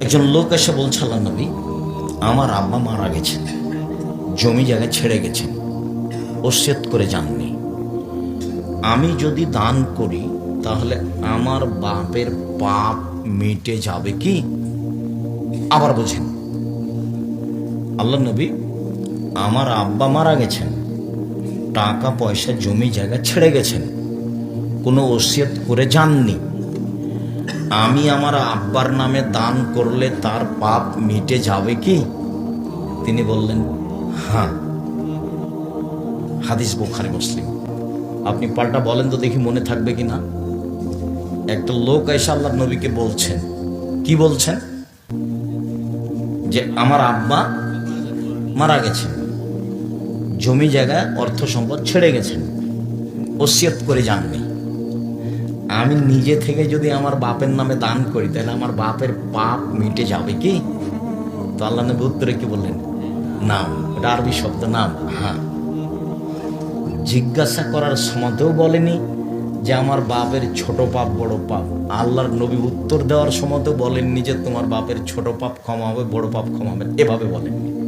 একজন লোক এসে বলছে, আল্লাহ নবী, আমার আব্বা মারা গেছেন। জমি জায়গা ছেড়ে গেছেন। ওসিয়ত করে যাননি। আমি যদি দান করি, তাহলে আমার বাপের পাপ মিটে যাবে কি? আবার বোঝেন আল্লাহ নবী, আমার আব্বা মারা গেছেন। টাকা পয়সা জমি জায়গা ছেড়ে গেছেন। কোনো ওসিয়ত করে যাননি। আমি আমার আব্বার নামে দান করলে তার পাপ মিটে যাবে কি? তিনি বললেন হ্যাঁ। হাদিস বোখারি, মুসলিম। আপনি পাল্টা বলেন তো দেখি মনে থাকবে কি না? একটা লোক এসে আল্লাহ নবীকে বলছেন। কি বলছেন? যে আমার আব্বা মারা গেছেন। জমি জায়গায় অর্থ সম্পদ ছেড়ে গেছেন। ওসিয়ত করে যাননি। আমি নিজে থেকে যদি আমার বাপের নামে দান করি, তাহলে আমার বাপের পাপ মিটে যাবে কি? তো আল্লাহ নবী উত্তরে কি বললেন? নাম। এটা আরবি শব্দ, নাম। হ্যাঁ জিজ্ঞাসা করার সময়তেও বলেনি যে আমার বাপের ছোট পাপ বড় পাপ। আল্লাহর নবী উত্তর দেওয়ার সময়তেও বলেননি যে তোমার বাপের ছোট পাপ ক্ষমা হবে, বড় পাপ ক্ষমা হবে। এভাবে বলেননি।